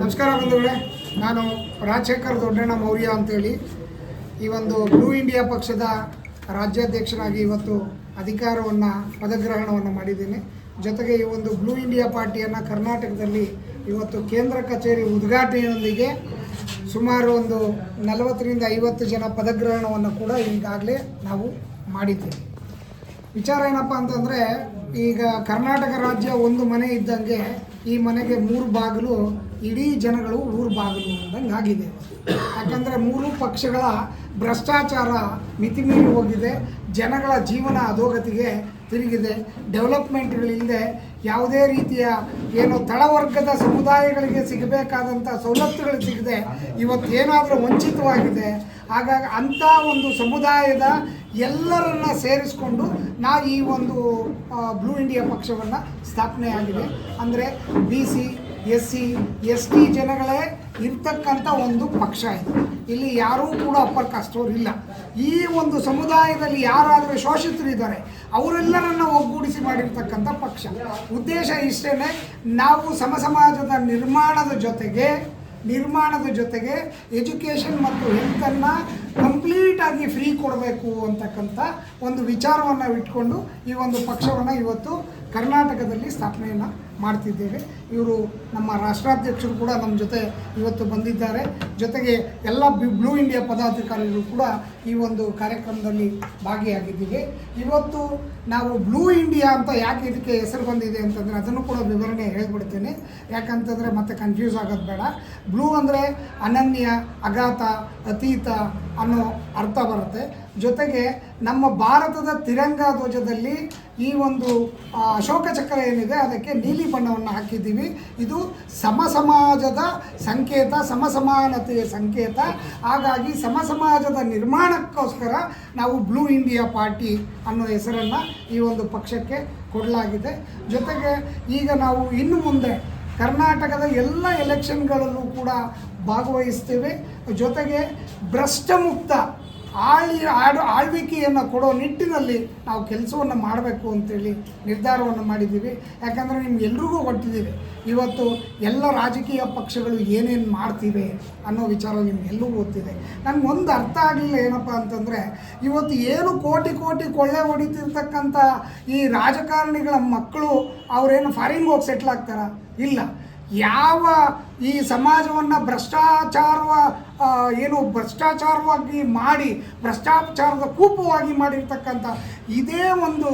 ನಮಸ್ಕಾರ ಬಂಧುಗಳೇ. ನಾನು ರಾಜಶೇಖರ್ ದೊಡ್ಡಣ್ಣ ಮೌರ್ಯ ಅಂತೇಳಿ. ಈ ಒಂದು ಬ್ಲೂ ಇಂಡಿಯಾ ಪಕ್ಷದ ರಾಜ್ಯಾಧ್ಯಕ್ಷರಾಗಿ ಇವತ್ತು ಅಧಿಕಾರವನ್ನು, ಪದಗ್ರಹಣವನ್ನು ಮಾಡಿದ್ದೀನಿ. ಜೊತೆಗೆ ಈ ಒಂದು ಬ್ಲೂ ಇಂಡಿಯಾ ಪಾರ್ಟಿಯನ್ನು ಕರ್ನಾಟಕದಲ್ಲಿ ಇವತ್ತು ಕೇಂದ್ರ ಕಚೇರಿ ಉದ್ಘಾಟನೆಯೊಂದಿಗೆ ಸುಮಾರು ಒಂದು ನಲವತ್ತರಿಂದ ಐವತ್ತು ಜನ ಪದಗ್ರಹಣವನ್ನು ಕೂಡ ಈಗಾಗಲೇ ನಾವು ಮಾಡಿದ್ದೇವೆ. ವಿಚಾರ ಏನಪ್ಪ ಅಂತಂದರೆ, ಈಗ ಕರ್ನಾಟಕ ರಾಜ್ಯ ಒಂದು ಮನೆ ಇದ್ದಂಗೆ ಈ ಮನೆಗೆ ಮೂರು ಬಾಗಿಲು, ಇಡೀ ಜನಗಳು ಊರು ಬಾಗಿಲು ಅಂದಂಗೆ ಆಗಿದೆ. ಯಾಕಂದರೆ ಮೂರು ಪಕ್ಷಗಳ ಭ್ರಷ್ಟಾಚಾರ ಮಿತಿಮೀರಿ ಹೋಗಿದೆ, ಜನಗಳ ಜೀವನ ಅಧೋಗತಿಗೆ ತಿರುಗಿದೆ. ಡೆವಲಪ್ಮೆಂಟ್ಗಳಿಲ್ಲದೆ ಯಾವುದೇ ರೀತಿಯ ಏನು ತಳವರ್ಗದ ಸಮುದಾಯಗಳಿಗೆ ಸಿಗಬೇಕಾದಂಥ ಸವಲತ್ತುಗಳು ಸಿಗದೆ ಇವತ್ತು ಏನಾದರೂ ವಂಚಿತವಾಗಿದೆ. ಹಾಗಾಗಿ ಅಂಥ ಒಂದು ಸಮುದಾಯದ ಎಲ್ಲರನ್ನ ಸೇರಿಸ್ಕೊಂಡು ನಾವು ಈ ಒಂದು ಬ್ಲೂ ಇಂಡಿಯಾ ಪಕ್ಷವನ್ನು ಸ್ಥಾಪನೆ ಆಗಿದೆ ಅಂದರೆ B C S C S T ಜನಗಳೇ ಇರ್ತಕ್ಕಂಥ ಒಂದು ಪಕ್ಷ ಇದು. ಇಲ್ಲಿ ಯಾರೂ ಕೂಡ ಅಪ್ಪರ್ ಕಾಸ್ಟವ್ರು ಇಲ್ಲ. ಈ ಒಂದು ಸಮುದಾಯದಲ್ಲಿ ಯಾರಾದರೂ ಶೋಷಿತರಿದ್ದಾರೆ ಅವರೆಲ್ಲರನ್ನ ಒಗ್ಗೂಡಿಸಿ ಮಾಡಿರ್ತಕ್ಕಂಥ ಪಕ್ಷ. ಉದ್ದೇಶ ಇಷ್ಟೇ ನಾವು ಸಮಸಮಾಜದ ನಿರ್ಮಾಣದ ಜೊತೆಗೆ ನಿರ್ಮಾಣದ ಜೊತೆಗೆ ಎಜುಕೇಷನ್ ಮತ್ತು ಹೆಲ್ತನ್ನು ಕಂಪ್ಲೀಟಾಗಿ ಫ್ರೀ ಕೊಡಬೇಕು ಅಂತಕ್ಕಂಥ ಒಂದು ವಿಚಾರವನ್ನು ಇಟ್ಕೊಂಡು ಈ ಒಂದು ಪಕ್ಷವನ್ನು ಇವತ್ತು ಕರ್ನಾಟಕದಲ್ಲಿ ಸ್ಥಾಪನೆಯನ್ನು ಮಾಡ್ತಿದ್ದೇವೆ. ಇವರು ನಮ್ಮ ರಾಷ್ಟ್ರಾಧ್ಯಕ್ಷರು ಕೂಡ ನಮ್ಮ ಜೊತೆ ಇವತ್ತು ಬಂದಿದ್ದಾರೆ. ಜೊತೆಗೆ ಎಲ್ಲ ಬಿ ಬ್ಲೂ ಇಂಡಿಯಾ ಪದಾಧಿಕಾರಿಗಳು ಕೂಡ ಈ ಒಂದು ಕಾರ್ಯಕ್ರಮದಲ್ಲಿ ಭಾಗಿಯಾಗಿದ್ದೀವಿ. ಇವತ್ತು ನಾವು ಬ್ಲೂ ಇಂಡಿಯಾ ಅಂತ ಯಾಕೆ ಇದಕ್ಕೆ ಹೆಸರು ಬಂದಿದೆ ಅಂತಂದರೆ ಅದನ್ನು ಕೂಡ ವಿವರಣೆ ಹೇಳ್ಬಿಡ್ತೇನೆ. ಯಾಕಂತಂದರೆ ಮತ್ತೆ ಕನ್ಫ್ಯೂಸ್ ಆಗೋದು ಬೇಡ. ಬ್ಲೂ ಅಂದರೆ ಅನನ್ಯ ಅಗಾತ ಅತೀತ ಅನ್ನೋ ಅರ್ಥ ಬರುತ್ತೆ. ಜೊತೆಗೆ ನಮ್ಮ ಭಾರತದ ತಿರಂಗ ಧ್ವಜದಲ್ಲಿ ಈ ಒಂದು ಅಶೋಕ ಚಕ್ರ ಏನಿದೆ, ಅದಕ್ಕೆ ನೀಲಿ ಬಣ್ಣವನ್ನು ಹಾಕಿದ್ದೀವಿ. ಇದು ಸಮ ಸಮಾಜದ ಸಂಕೇತ ಸಮ ಸಮಾನತೆಯ ಸಂಕೇತ. ಹಾಗಾಗಿ ಸಮ ಸಮಾಜದ ನಿರ್ಮಾಣಕ್ಕೋಸ್ಕರ ನಾವು ಬ್ಲೂ ಇಂಡಿಯಾ ಪಾರ್ಟಿ ಅನ್ನೋ ಹೆಸರನ್ನು ಈ ಒಂದು ಪಕ್ಷಕ್ಕೆ ಕೊಡಲಾಗಿದೆ. ಜೊತೆಗೆ ಈಗ ನಾವು ಇನ್ನು ಮುಂದೆ ಕರ್ನಾಟಕದ ಎಲ್ಲ ಎಲೆಕ್ಷನ್ಗಳಲ್ಲೂ ಕೂಡ ಭಾಗವಹಿಸ್ತೇವೆ. ಜೊತೆಗೆ ಭ್ರಷ್ಟಮುಕ್ತ ಆಳಿ ಆಡು ಆಳ್ವಿಕೆಯನ್ನು ಕೊಡೋ ನಿಟ್ಟಿನಲ್ಲಿ ನಾವು ಕೆಲಸವನ್ನು ಮಾಡಬೇಕು ಅಂತೇಳಿ ನಿರ್ಧಾರವನ್ನು ಮಾಡಿದ್ದೀವಿ. ಯಾಕಂದರೆ ನಿಮ್ಗೆಲ್ರಿಗೂ ಗೊತ್ತಿದ್ದೀವಿ. ಇವತ್ತು ಎಲ್ಲ ರಾಜಕೀಯ ಪಕ್ಷಗಳು ಏನೇನು ಮಾಡ್ತಿವೆ ಅನ್ನೋ ವಿಚಾರ ನಿಮ್ಗೆಲ್ಲರಿಗೂ ಗೊತ್ತಿದೆ. ನನಗೆ ಒಂದು ಅರ್ಥ ಆಗಲಿಲ್ಲ ಏನಪ್ಪ ಅಂತಂದರೆ, ಇವತ್ತು ಏನು ಕೋಟಿ ಕೋಟಿ ಕೊಳ್ಳೆ ಹೊಡಿತಿರ್ತಕ್ಕಂಥ ಈ ರಾಜಕಾರಣಿಗಳ ಮಕ್ಕಳು ಅವರೇನು ಫಾರಿನ್ಗೆ ಹೋಗಿ ಸೆಟ್ಲ್ ಆಗ್ತಾರ? ಇಲ್ಲ. ಯಾವ ಈ ಸಮಾಜವನ್ನು ಭ್ರಷ್ಟಾಚಾರ ಏನು ಭ್ರಷ್ಟಾಚಾರವಾಗಿ ಮಾಡಿ, ಭ್ರಷ್ಟಾಚಾರದ ಕೂಪವಾಗಿ ಮಾಡಿರ್ತಕ್ಕಂಥ ಇದೇ ಒಂದು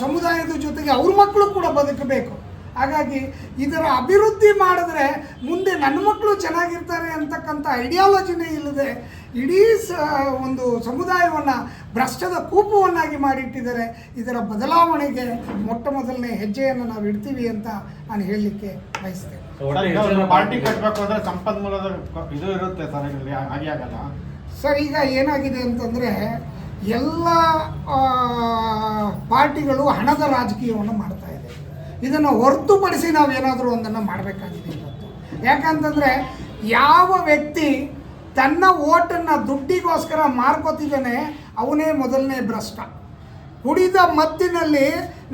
ಸಮುದಾಯದ ಜೊತೆಗೆ ಅವ್ರ ಮಕ್ಕಳು ಕೂಡ ಬದುಕಬೇಕು. ಹಾಗಾಗಿ ಇದರ ಅಭಿವೃದ್ಧಿ ಮಾಡಿದ್ರೆ ಮುಂದೆ ನನ್ನ ಮಕ್ಕಳು ಚೆನ್ನಾಗಿರ್ತಾರೆ ಅಂತಕ್ಕಂಥ ಐಡಿಯಾಲಜಿನೇ ಇಲ್ಲದೆ ಇಡೀ ಸ ಒಂದು ಸಮುದಾಯವನ್ನು ಭ್ರಷ್ಟದ ಕೂಪವನ್ನಾಗಿ ಮಾಡಿಟ್ಟಿದ್ದಾರೆ. ಇದರ ಬದಲಾವಣೆಗೆ ಮೊಟ್ಟ ಮೊದಲನೇ ಹೆಜ್ಜೆಯನ್ನು ನಾವು ಇಡ್ತೀವಿ ಅಂತ ನಾನು ಹೇಳಲಿಕ್ಕೆ ಬಯಸ್ತೇನೆ. ಸರ್, ಈಗ ಪಾರ್ಟಿ ಕಟ್ಟಬೇಕು ಅಂದ್ರೆ ಸಂಪನ್ಮೂಲದ ಇದು ಇರುತ್ತೆ ಸರ್ ಇಲ್ಲಿ ಹಾಗೆ ಆಗಲ್ಲ. ಸರ್ ಈಗ ಏನಾಗಿದೆ ಅಂತಂದರೆ ಎಲ್ಲ ಪಾರ್ಟಿಗಳು ಹಣದ ರಾಜಕೀಯವನ್ನು ಮಾಡ್ತಾ ಇದೆ ಇದನ್ನು ಹೊರತುಪಡಿಸಿ ನಾವು ಏನಾದರೂ ಒಂದನ್ನು ಮಾಡಬೇಕಾಗಿದೆ ಇವತ್ತು. ಯಾಕಂತಂದರೆ ಯಾವ ವ್ಯಕ್ತಿ ತನ್ನ ಓಟನ್ನು ದುಡ್ಡಿಗೋಸ್ಕರ ಮಾರ್ಕೋತಿದ್ದಾನೆ, ಅವನೇ ಮೊದಲನೇ ಭ್ರಷ್ಟ. ಕುಡಿದ ಮತ್ತಿನಲ್ಲಿ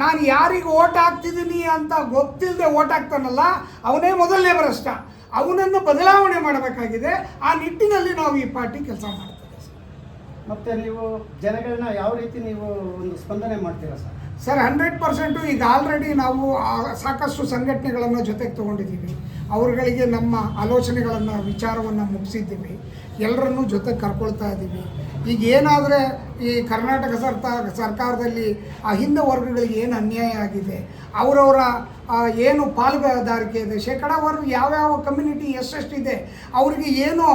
ನಾನು ಯಾರಿಗೆ ಓಟ್ ಹಾಕ್ತಿದ್ದೀನಿ ಅಂತ ಗೊತ್ತಿಲ್ಲದೆ ಓಟ್ ಹಾಕ್ತಾನಲ್ಲ, ಅವನೇ ಮೊದಲನೇ ಭ್ರಷ್ಟ. ಅವನನ್ನು ಬದಲಾವಣೆ ಮಾಡಬೇಕಾಗಿದೆ. ಆ ನಿಟ್ಟಿನಲ್ಲಿ ನಾವು ಈ ಪಾರ್ಟಿ ಕೆಲಸ ಮಾಡ್ತೇವೆ ಮತ್ತೆ ನೀವು ಜನಗಳನ್ನ ಯಾವ ರೀತಿ ನೀವು ಒಂದು ಸ್ಪಂದನೆ ಮಾಡ್ತೀರಾ ಸರ್? ಸರ್ ಹಂಡ್ರೆಡ್ ಪರ್ಸೆಂಟು ಈಗ ಆಲ್ರೆಡಿ ನಾವು ಸಾಕಷ್ಟು ಸಂಘಟನೆಗಳನ್ನು ಜೊತೆಗೆ ತೊಗೊಂಡಿದ್ದೀವಿ ಅವರುಗಳಿಗೆ ನಮ್ಮ ಆಲೋಚನೆಗಳನ್ನು, ವಿಚಾರವನ್ನು ಮುಗಿಸಿದ್ದೀವಿ. ಎಲ್ಲರನ್ನೂ ಜೊತೆಗೆ ಕರ್ಕೊಳ್ತಾ ಇದ್ದೀವಿ ಈಗ ಏನಾದರೆ ಈ ಕರ್ನಾಟಕ ಸರ್ಕಾರ ಸರ್ಕಾರದಲ್ಲಿ ಆ ಹಿಂದೆ ವರ್ಗಗಳಿಗೆ ಏನು ಅನ್ಯಾಯ ಆಗಿದೆ, ಅವರವರ ಏನು ಪಾಲುದಾರಿಕೆ ಇದೆ ಶೇಕಡಾವಾರು ಯಾವ್ಯಾವ ಕಮ್ಯುನಿಟಿ ಎಷ್ಟೆಷ್ಟಿದೆ ಅವರಿಗೆ ಏನು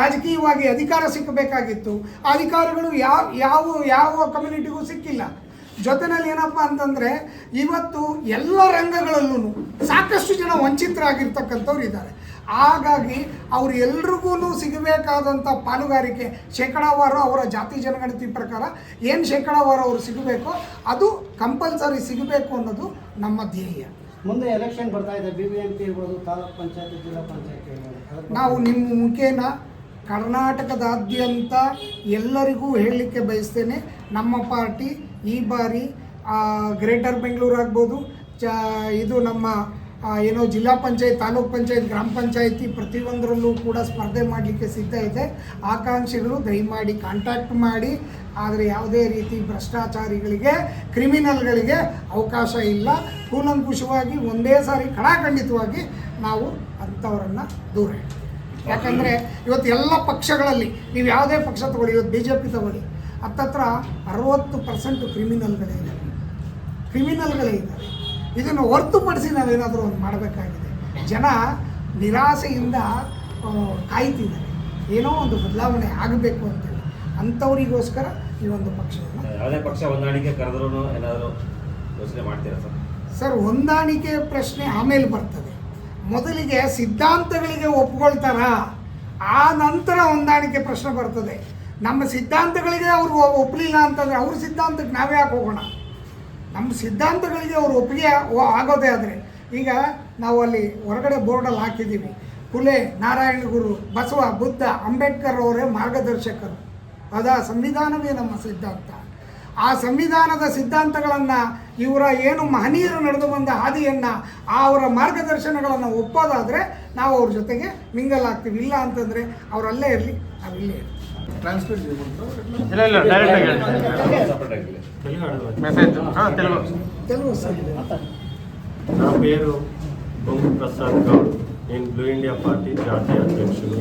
ರಾಜಕೀಯವಾಗಿ ಅಧಿಕಾರ ಸಿಕ್ಕಬೇಕಾಗಿತ್ತು ಅಧಿಕಾರಿಗಳು ಯಾವ ಯಾವ ಯಾವ ಕಮ್ಯುನಿಟಿಗೂ ಸಿಕ್ಕಿಲ್ಲ. ಜೊತೆನಲ್ಲಿ ಏನಪ್ಪ ಅಂತಂದರೆ ಇವತ್ತು ಎಲ್ಲ ರಂಗಗಳಲ್ಲೂ ಸಾಕಷ್ಟು ಜನ ವಂಚಿತರಾಗಿರ್ತಕ್ಕಂಥವ್ರು ಇದ್ದಾರೆ. ಹಾಗಾಗಿ ಅವರು ಎಲ್ರಿಗೂ ಸಿಗಬೇಕಾದಂಥ ಪಾಲುಗಾರಿಕೆ ಶೇಕಡಾವಾರು ಅವರ ಜಾತಿ ಜನಗಣತಿ ಪ್ರಕಾರ ಏನು ಶೇಕಡಾವಾರು ಅವರು ಸಿಗಬೇಕೋ ಅದು ಕಂಪಲ್ಸರಿ ಸಿಗಬೇಕು ಅನ್ನೋದು ನಮ್ಮ ಧ್ಯೇಯ. ಮುಂದೆ ಎಲೆಕ್ಷನ್ ಬರ್ತಾ ಇದೆ ಬಿ ಬಿ ಎಂ ಪಿ ಇರ್ಬೋದು ತಾಲೂಕ್ ಪಂಚಾಯತ್ ಜಿಲ್ಲಾ ಪಂಚಾಯತ್ ನಾವು ನಿಮ್ಮ ಮುಖೇನ ಕರ್ನಾಟಕದಾದ್ಯಂತ ಎಲ್ಲರಿಗೂ ಹೇಳಲಿಕ್ಕೆ ಬಯಸ್ತೇನೆ. ನಮ್ಮ ಪಾರ್ಟಿ ಈ ಬಾರಿ ಗ್ರೇಟರ್ ಬೆಂಗಳೂರು ಆಗ್ಬೋದು, ಚ, ಇದು ನಮ್ಮ ಏನೋ ಜಿಲ್ಲಾ ಪಂಚಾಯತ್, ತಾಲೂಕು ಪಂಚಾಯತ್, ಗ್ರಾಮ ಪಂಚಾಯತಿ ಪ್ರತಿಯೊಂದರಲ್ಲೂ ಕೂಡ ಸ್ಪರ್ಧೆ ಮಾಡಲಿಕ್ಕೆ ಸಿದ್ಧ ಇದೆ. ಆಕಾಂಕ್ಷಿಗಳು ದಯಮಾಡಿ ಕಾಂಟ್ಯಾಕ್ಟ್ ಮಾಡಿ, ಆದರೆ ಯಾವುದೇ ರೀತಿ ಭ್ರಷ್ಟಾಚಾರಿಗಳಿಗೆ ಕ್ರಿಮಿನಲ್ಗಳಿಗೆ ಅವಕಾಶ ಇಲ್ಲ. ಕೂಲಂಕುಷವಾಗಿ ಒಂದೇ ಸಾರಿ ಕಡಾಖಂಡಿತವಾಗಿ ನಾವು ಅಂಥವರನ್ನು ದೂರ ಯಾಕಂದರೆ ಇವತ್ತು ಎಲ್ಲ ಪಕ್ಷಗಳಲ್ಲಿ, ನೀವು ಯಾವುದೇ ಪಕ್ಷ ತಗೊಳ್ಳಿ, ಇವತ್ತು ಬಿ ಜೆ ಪಿ ತಗೊಳ್ಳಿ ಹತ್ತತ್ರ ಅರವತ್ತು ಪರ್ಸೆಂಟು ಕ್ರಿಮಿನಲ್ಗಳೇ ಇದ್ದಾರೆ ಕ್ರಿಮಿನಲ್ಗಳೇ ಇದ್ದಾರೆ ಇದನ್ನು ಹೊರತುಪಡಿಸಿ ನಾವೇನಾದರೂ ಒಂದು ಮಾಡಬೇಕಾಗಿದೆ. ಜನ ನಿರಾಸೆಯಿಂದ ಕಾಯ್ತಿದ್ದಾರೆ. ಏನೋ ಒಂದು ಬದಲಾವಣೆ ಆಗಬೇಕು ಅಂತೇಳಿ. ಅಂಥವರಿಗೋಸ್ಕರ ಈ ಒಂದು ಪಕ್ಷವನ್ನು ಯಾವುದೇ ಪಕ್ಷ ಹೊಂದಾಣಿಕೆ ಕರೆದ್ರೂ ಏನಾದರೂ ಯೋಚನೆ ಮಾಡ್ತೀರಾ ಸರ್? ಸರ್ ಹೊಂದಾಣಿಕೆ ಪ್ರಶ್ನೆ ಆಮೇಲೆ ಬರ್ತದೆ. ಮೊದಲಿಗೆ ಸಿದ್ಧಾಂತಗಳಿಗೆ ಒಪ್ಕೊಳ್ತಾರ? ಆ ನಂತರ ಹೊಂದಾಣಿಕೆ ಪ್ರಶ್ನೆ ಬರ್ತದೆ. ನಮ್ಮ ಸಿದ್ಧಾಂತಗಳಿಗೆ ಅವರು ಒಪ್ಪಲಿಲ್ಲ ಅಂತಂದರೆ ಅವ್ರ ಸಿದ್ಧಾಂತಕ್ಕೆ ನಾವೇ ಯಾಕೆ ಹೋಗೋಣ? ನಮ್ಮ ಸಿದ್ಧಾಂತಗಳಿಗೆ ಅವರು ಒಪ್ಪಿಗೆ ಆಗೋದೇ ಆದರೆ ಈಗ ನಾವು ಅಲ್ಲಿ ಹೊರಗಡೆ ಬೋರ್ಡಲ್ಲಿ ಹಾಕಿದ್ದೀವಿ. ಕುಲೆ ನಾರಾಯಣ ಗುರು, ಬಸವ, ಬುದ್ಧ, ಅಂಬೇಡ್ಕರ್ ಅವರೇ ಮಾರ್ಗದರ್ಶಕರು. ಅದ ಸಂವಿಧಾನವೇ ನಮ್ಮ ಸಿದ್ಧಾಂತ. ಆ ಸಂವಿಧಾನದ ಸಿದ್ಧಾಂತಗಳನ್ನು ಇವರ ಏನು ಮಹನೀಯರು ನಡೆದು ಬಂದ ಹಾದಿಯನ್ನು ಅವರ ಮಾರ್ಗದರ್ಶನಗಳನ್ನು ಒಪ್ಪೋದಾದರೆ ನಾವು ಅವ್ರ ಜೊತೆಗೆ ಮಿಂಗಲ್ ಆಗ್ತೀವಿ. ಇಲ್ಲ ಅಂತಂದರೆ ಅವರಲ್ಲೇ ಇರಲಿ, ನಾವಿಲ್ಲೇ ಇರ್ತೀವಿ. నా పేరు బొంగు ప్రసాద్ గౌడ్. నేను బ్లూ ఇండియా పార్టీ జాతీయ అధ్యక్షుడు.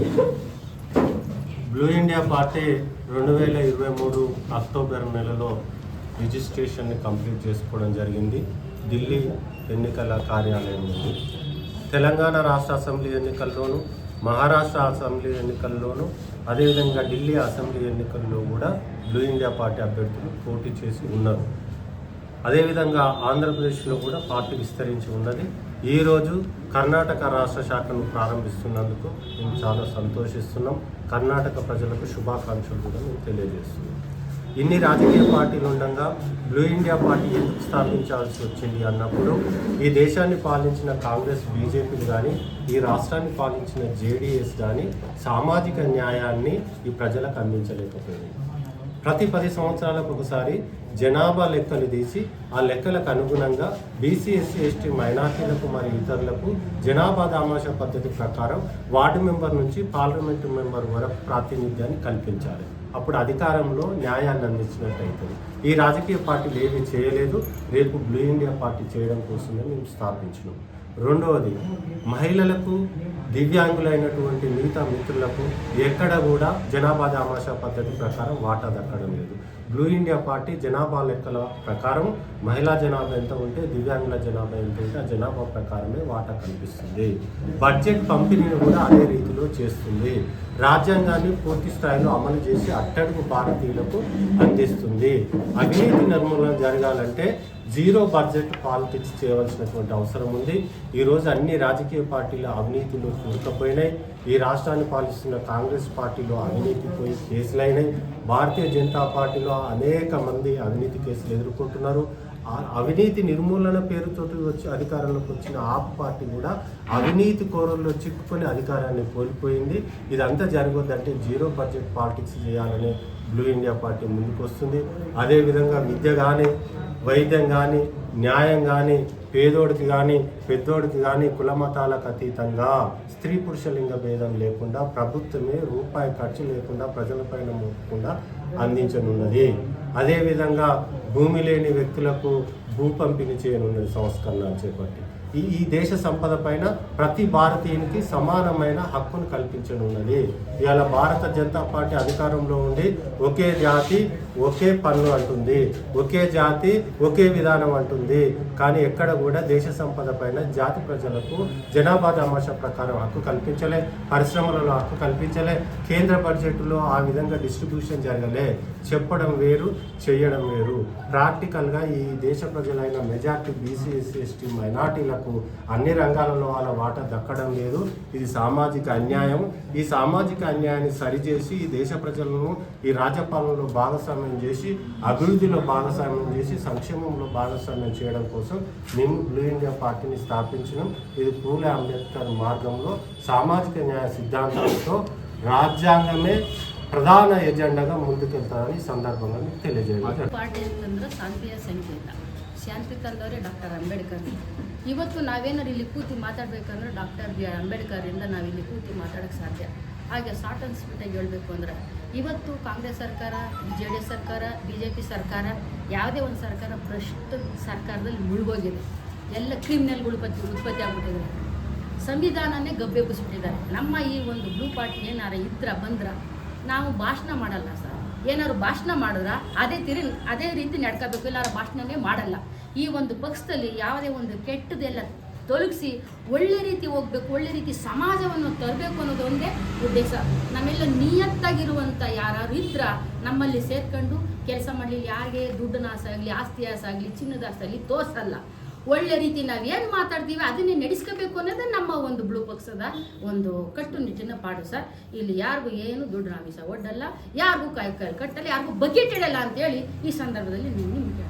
బ్లూ ఇండియా పార్టీ రెండు వేల ఇరవై మూడు అక్టోబర్ నెలలో రిజిస్ట్రేషన్ని కంప్లీట్ చేసుకోవడం జరిగింది. ఢిల్లీ ఎన్నికల కార్యాలయం నుండి తెలంగాణ రాష్ట్ర అసెంబ్లీ ఎన్నికల్లోనూ మహారాష్ట్ర అసెంబ్లీ ఎన్నికల్లోనూ అదేవిధంగా ఢిల్లీ అసెంబ్లీ ఎన్నికల్లో కూడా బ్లూ ఇండియా పార్టీ అభ్యర్థులు పోటీ చేసి ఉన్నారు. అదేవిధంగా ఆంధ్రప్రదేశ్లో కూడా పార్టీ విస్తరించి ఉన్నది. ఈరోజు కర్ణాటక రాష్ట్ర శాఖను ప్రారంభిస్తున్నందుకు మేము చాలా సంతోషిస్తున్నాం. కర్ణాటక ప్రజలకు శుభాకాంక్షలు కూడా మేము తెలియజేస్తున్నాం. ఇన్ని రాజకీయ పార్టీలు ఉండగా బ్లూ ఇండియా పార్టీ ఎందుకు స్థాపించాల్సి వచ్చింది అన్నప్పుడు ఈ దేశాన్ని పాలించిన కాంగ్రెస్ బీజేపీలు కానీ ఈ రాష్ట్రాన్ని పాలించిన జేడీఎస్ కానీ సామాజిక న్యాయాన్ని ఈ ప్రజలకు అందించలేకపోయింది. ప్రతి పది సంవత్సరాలకు ఒకసారి జనాభా లెక్కలు తీసి ఆ లెక్కలకు అనుగుణంగా బీసీ ఎస్సీ ఎస్టీ మైనార్టీలకు మరియు ఇతరులకు జనాభా దామాషా పద్ధతి ప్రకారం వార్డు మెంబర్ నుంచి పార్లమెంటు మెంబర్ వరకు ప్రాతినిధ్యాన్ని కల్పించాలి. అప్పుడు అధికారంలో న్యాయాన్ని అందించినట్టు ఈ రాజకీయ పార్టీలు ఏమీ చేయలేదు. రేపు బ్లూ ఇండియా పార్టీ చేయడం కోసమే మేము స్థాపించినాం. రెండవది మహిళలకు దివ్యాంగులైనటువంటి మిగతా మిత్రులకు ఎక్కడ కూడా జనాభా దామాషా పద్ధతి ప్రకారం వాటా దక్కడం లేదు. బ్లూ ఇండియా పార్టీ జనాభా లెక్కల ప్రకారం మహిళా జనాభా ఎంత ఉంటే దివ్యాంగుల జనాభా ఎంత ఉంటే ఆ జనాభా ప్రకారమే వాటా కనిపిస్తుంది. బడ్జెట్ పంపిణీని కూడా అదే రీతిలో చేస్తుంది. రాజ్యాంగాన్ని పూర్తి స్థాయిలో అమలు చేసి అట్టడుగు భారతీయులకు అందిస్తుంది. అవినీతి నిర్మూలన జరగాలంటే జీరో బడ్జెట్ పాలిటిక్స్ చేయవలసినటువంటి అవసరం ఉంది. ఈరోజు అన్ని రాజకీయ పార్టీల అవినీతిలో కూరుకుపోయినాయి. ఈ రాష్ట్రాన్ని పాలిస్తున్న కాంగ్రెస్ పార్టీలో అవినీతి పోయి కేసులైనాయి. భారతీయ జనతా పార్టీలో అనేక మంది అవినీతి కేసులు ఎదుర్కొంటున్నారు. అవినీతి నిర్మూలన పేరుతో వచ్చి అధికారంలోకి వచ్చిన ఆప్ పార్టీ కూడా అవినీతి కోరల్లో చిక్కుకొని అధికారాన్ని కోల్పోయింది. ఇదంతా జరగొద్దంటే జీరో బడ్జెట్ పాలిటిక్స్ చేయాలని బ్లూ ఇండియా పార్టీ ముందుకు వస్తుంది అదేవిధంగా విద్య కానీ వైద్యం కానీ న్యాయం కానీ పేదోడికి కానీ పెద్దోడికి కానీ కుల మతాలకు అతీతంగా స్త్రీ పురుష లింగ భేదం లేకుండా ప్రభుత్వమే రూపాయి ఖర్చు లేకుండా ప్రజలపైన మోపకుండా అందించనున్నది. అదేవిధంగా భూమి లేని వ్యక్తులకు భూ పంపిణీ చేయనున్నది సంస్కరణలు చేపట్టి. ఈ ఈ దేశ సంపద పైన ప్రతి భారతీయునికి సమానమైన హక్కును కల్పించనున్నది. ఇవాళ భారత జనతా పార్టీ అధికారంలో ఉండి ఒకే జాతి ఒకే పన్ను అంటుంది ఒకే జాతి ఒకే విధానం అంటుంది. కానీ ఎక్కడ కూడా దేశ సంపద పైన జాతి ప్రజలకు జనాభా తమాషా ప్రకారం హక్కు కల్పించలే పరిశ్రమలలో హక్కు కల్పించలే కేంద్ర బడ్జెట్లో ఆ విధంగా డిస్ట్రిబ్యూషన్ జరగలే. చెప్పడం వేరు చేయడం వేరు. ప్రాక్టికల్గా ఈ దేశ ప్రజలైన మెజార్టీ బీసీ ఎస్సీ ఎస్టీ మైనార్టీలకు అన్ని రంగాలలో వాళ్ళ వాటా దక్కడం లేదు. ఇది సామాజిక అన్యాయం. ఈ సామాజిక అన్యాయాన్ని సరిచేసి ఈ దేశ ప్రజలను ఈ రాజ్యపాలనలో భాగస్వామ్యం చేసి అభివృద్ధిలో భాగస్వామ్యం చేసి సంక్షేమంలో భాగస్వామ్యం చేయడం కోసం మేము బ్లూ ఇండియా పార్టీని స్థాపించడం ఇది పూలే అంబేద్కర్ మార్గంలో సామాజిక న్యాయ సిద్ధాంతాలతో రాజ్యాంగమే ప్రధాన ఎజెండాగా ముందుకెళ్తారని ఈ సందర్భంగా మీకు తెలియజేయడం ಪಾರ್ಟಿ ಅಂತಂದ್ರೆ ಶಾಂತಿಯ ಸಂಕೇತ ಶಾಂತಿ ತಂದವರೇ ಡಾಕ್ಟರ್ ಅಂಬೇಡ್ಕರ್ ಇವತ್ತು ನಾವೇನಾರು ಇಲ್ಲಿ ಕೂತಿ ಮಾತಾಡಬೇಕಂದ್ರೆ ಡಾಕ್ಟರ್ ಬಿ ಆರ್ ಅಂಬೇಡ್ಕರಿಂದ ನಾವು ಇಲ್ಲಿ ಕೂತಿ ಮಾತಾಡೋಕ್ಕೆ ಸಾಧ್ಯ ಹಾಗೆ ಶಾರ್ಟ್ ಸ್ವೀಟಾಗಿ ಹೇಳಬೇಕು ಅಂದ್ರೆ ಇವತ್ತು ಕಾಂಗ್ರೆಸ್ ಸರ್ಕಾರ, ಜೆ ಡಿ ಎಸ್ ಸರ್ಕಾರ, ಬಿ ಜೆ ಪಿ ಸರ್ಕಾರ ಯಾವುದೇ ಒಂದು ಸರ್ಕಾರ ಭ್ರಷ್ಟ ಸರ್ಕಾರದಲ್ಲಿ ಮುಳುಗೋಗಿದೆ. ಎಲ್ಲ ಕ್ರಿಮಿನಲ್ಗಳು ಉತ್ಪತ್ತಿ ಉತ್ಪತ್ತಿ ಆಗ್ಬಿಟ್ಟಿದ್ದಾರೆ. ಸಂವಿಧಾನನೇ ಗಬ್ಬೆಬ್ಬಿಸ್ಬಿಟ್ಟಿದ್ದಾರೆ ನಮ್ಮ ಈ ಒಂದು ಬ್ಲೂ ಪಾರ್ಟಿ ಏನಾರ ಇದ್ರ, ಬಂದ್ರ ನಾವು ಭಾಷಣ ಮಾಡಲ್ಲ ಸರ್. ಏನಾದ್ರು ಭಾಷಣ ಮಾಡಿದ್ರೆ, ಅದೇ ತಿರಿ, ಅದೇ ರೀತಿ ನಡ್ಕೋಬೇಕು. ಇಲ್ಲಾರ ಭಾಷಣನೇ ಮಾಡಲ್ಲ. ಈ ಒಂದು ಪಕ್ಷದಲ್ಲಿ ಯಾವುದೇ ಒಂದು ಕೆಟ್ಟದೆಲ್ಲ ತೊಲಗಿಸಿ ಒಳ್ಳೆ ರೀತಿ ಹೋಗ್ಬೇಕು, ಒಳ್ಳೆ ರೀತಿ ಸಮಾಜವನ್ನು ತರಬೇಕು ಅನ್ನೋದು ಒಂದೇ ಉದ್ದೇಶ. ನಮ್ಮೆಲ್ಲ ನಿಯತ್ತಾಗಿರುವಂಥ ಯಾರು ಇದ್ರ ನಮ್ಮಲ್ಲಿ ಸೇರ್ಕೊಂಡು ಕೆಲಸ ಮಾಡಲಿ ಯಾರಿಗೆ ದುಡ್ಡಿನ ಆಸೆ ಆಗಲಿ, ಆಸ್ತಿ ಆಸೆ ಆಗಲಿ, ಚಿನ್ನದ ಆಸೆ ಆಗಲಿ ತೋರಿಸಲ್ಲ. ಒಳ್ಳೆ ರೀತಿ ನಾವು ಏನು ಮಾತಾಡ್ತೀವಿ ಅದನ್ನೇ ನಡೆಸ್ಕೋಬೇಕು ಅನ್ನೋದೇ ನಮ್ಮ ಒಂದು ಬ್ಲೂ ಪಕ್ಷದ ಒಂದು ಕಟ್ಟುನಿಟ್ಟಿನ ಪಾಡು ಸರ್ ಇಲ್ಲಿ ಯಾರಿಗೂ ಏನು ದುಡ್ಡು ಆಮಿಷ ಒಡ್ಡಲ್ಲ, ಯಾರಿಗೂ ಕಾಯಿ ಕಾಯಿ ಕಟ್ಟಲ್ಲ, ಯಾರಿಗೂ ಬಗೆಟ್ ಇಡಲ್ಲ ಅಂತೇಳಿ ಈ ಸಂದರ್ಭದಲ್ಲಿ ನೀವು ನಿಮ್ಗೆ